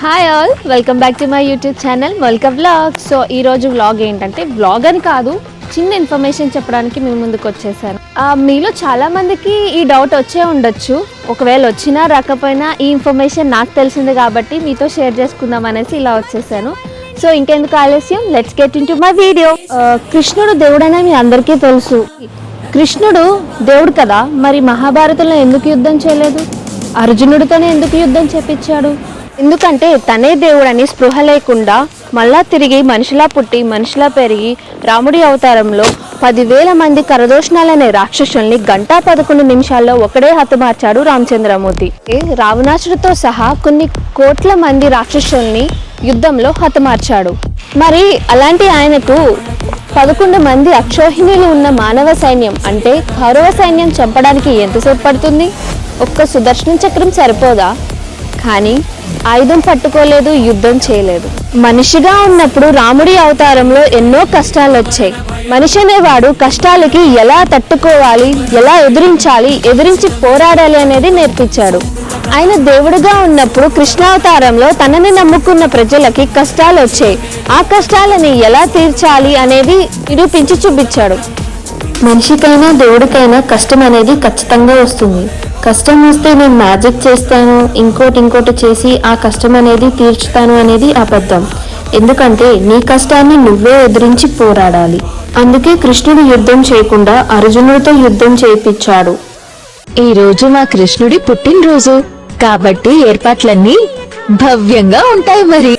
Hi all welcome back to my YouTube channel welcome vlog so ఈ రోజు vlog ఏంటంటే vlog అని కాదు చిన్న ఇన్ఫర్మేషన్ చెప్పడానికి మీ ముందుకు వచ్చేసాను. మీలో చాలా మందికి ఈ డౌట్ వచ్చే ఉండొచ్చు. ఒకవేళ వచ్చినా రాకపోయినా ఈ ఇన్ఫర్మేషన్ నాకు తెలిసింది కాబట్టి మీతో షేర్ చేసుకుందాం అనేసి ఇలా వచ్చేసాను. సో ఇంకెందుకు ఆలస్యం? Let's get into my video కృష్ణుడు దేవుడనే మీ అందరికీ తెలుసు. కృష్ణుడు దేవుడు కదా మరి మహాభారతంలో ఎందుకు యుద్ధం చేయలేదు? అర్జునుడితోనే ఎందుకు యుద్ధం చేపించాడు? ఎందుకంటే తనే దేవుడని స్పృహ లేకుండా మళ్ళా తిరిగి మనిషిలా పుట్టి మనిషిలా పెరిగి రాముడి అవతారంలో పదివేల మంది కరదోషణాలనే రాక్షసుల్ని గంటా పదకొండు నిమిషాల్లో ఒకడే హతమార్చాడు రామచంద్రమూర్తి. రావణాసుడితో సహా కొన్ని కోట్ల మంది రాక్షసుల్ని యుద్ధంలో హతమార్చాడు మరి అలాంటి ఆయనకు పదకొండు మంది అక్షోహిణులు ఉన్న మానవ సైన్యం అంటే కౌరవ సైన్యం చంపడానికి ఎంతసేపు పడుతుంది? ఒక్క సుదర్శన చక్రం సరిపోదా? కానీ ఆయుధం పట్టుకోలేదు యుద్ధం చేయలేదు. మనిషిగా ఉన్నప్పుడు రాముడి అవతారంలో ఎన్నో కష్టాలు వచ్చాయి మనిషి అనేవాడు కష్టాలకి ఎలా తట్టుకోవాలి ఎలా ఎదిరించాలి ఎదిరించి పోరాడాలి అనేది నేర్పించాడు. ఆయన దేవుడుగా ఉన్నప్పుడు కృష్ణావతారంలో తనని నమ్ముకున్న ప్రజలకి కష్టాలు వచ్చాయి ఆ కష్టాలని ఎలా తీర్చాలి అనేది నిరూపించి చూపించాడు. మనిషికైనా దేవుడికైనా కష్టం అనేది ఖచ్చితంగా వస్తుంది. కష్టం వస్తే నేను మ్యాజిక్ చేస్తాను ఇంకోటి ఇంకోటి చేసి ఆ కష్టం అనేది తీర్చుతాను అనేది అబద్ధం. ఎందుకంటే నీ కష్టాన్ని నువ్వే ఎదిరించి పోరాడాలి. అందుకే కృష్ణుడు యుద్ధం చేయకుండా అర్జునుడితో యుద్ధం చేయించాడు. ఈ రోజు మా కృష్ణుడి పుట్టినరోజు. కాబట్టి ఏర్పాట్లన్నీ భవ్యంగా ఉంటాయి మరి.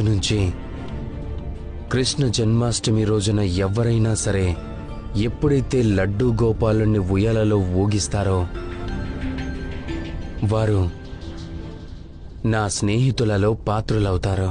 నుంచి కృష్ణ జన్మాష్టమి రోజున ఎవరైనా సరే ఎప్పుడైతే లడ్డూ గోపాలుని ఉయ్యాలలో ఊగిస్తారో వారు నా స్నేహితులలో పాత్రులవుతారు.